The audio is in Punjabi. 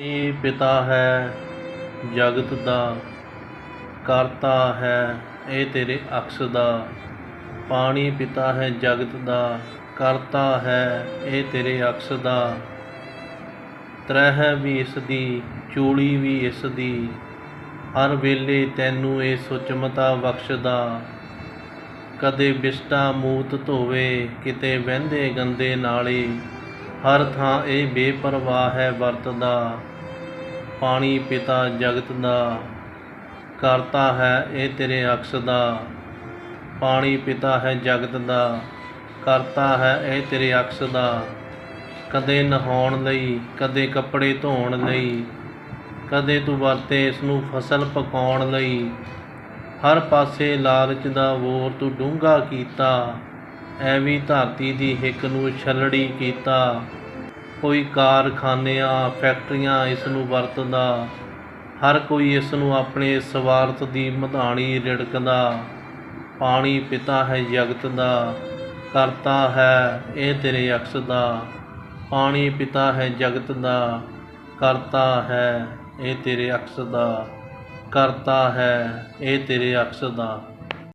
ਇਹ ਪਿਤਾ ਹੈ, ਜਗਤ ਦਾ, ਕਰਤਾ ਹੈ, ਇਹ ਤੇਰੇ ਅਕਸ ਦਾ। ਪਾਣੀ ਪਿਤਾ ਹੈ, ਜਗਤ ਦਾ, ਕਰਤਾ ਹੈ, ਇਹ ਤੇਰੇ ਅਕਸ ਦਾ। ਤਰਹ ਵੀ ਇਸ ਦੀ ਚੂੜੀ ਵੀ ਇਸ ਦੀ। ਹਰ ਵੇਲੇ ਤੈਨੂੰ ਇਹ ਸੁਚਮਤਾ ਬਖਸ਼ਦਾ। ਕਦੇ ਬਿਸਟਾ ਮੂਤ ਧੋਵੇ, ਕਿਤੇ ਵਹਿੰਦੇ ਗੰਦੇ ਨਾਲੇ। ਹਰ ਥਾਂ ਇਹ ਬੇਪਰਵਾਹ ਹੈ ਵਰਤਦਾ। ਪਾਣੀ ਪਿਤਾ ਜਗਤ ਦਾ, ਕਰਤਾ ਹੈ ਇਹ ਤੇਰੇ ਅਕਸ ਦਾ। ਪਾਣੀ ਪਿਤਾ ਹੈ ਜਗਤ ਦਾ, ਕਰਤਾ ਹੈ ਇਹ ਤੇਰੇ ਅਕਸ ਦਾ। ਕਦੇ ਨਹਾਉਣ ਲਈ, ਕਦੇ ਕੱਪੜੇ ਧੋਣ ਲਈ, ਕਦੇ ਤੂੰ ਵਰਤੇ ਇਸ ਨੂੰ ਫਸਲ ਪਕਾਉਣ ਲਈ। ਹਰ ਪਾਸੇ ਲਾਲਚ ਦਾ ਵੋਰ ਤੂੰ ਡੂੰਘਾ ਕੀਤਾ। ਐਵੇਂ ਧਰਤੀ ਦੀ ਹਿੱਕ ਨੂੰ ਛਲੜੀ ਕੀਤਾ। ਕੋਈ ਕਾਰਖਾਨਿਆਂ, ਫੈਕਟਰੀਆਂ ਇਸ ਨੂੰ ਵਰਤਦਾ। ਹਰ ਕੋਈ ਇਸ ਨੂੰ ਆਪਣੇ ਸਵਾਰਥ ਦੀ ਮਧਾਣੀ ਰਿੜਕਦਾ। ਪਾਣੀ ਪਿਤਾ ਹੈ ਜਗਤ ਦਾ ਕਰਤਾ ਹੈ ਇਹ ਤੇਰੇ ਅਕਸ ਦਾ ਪਾਣੀ ਪਿਤਾ ਹੈ ਜਗਤ ਦਾ ਕਰਤਾ ਹੈ ਇਹ ਤੇਰੇ ਅਕਸ ਦਾ ਕਰਤਾ ਹੈ ਇਹ ਤੇਰੇ ਅਕਸ ਦਾ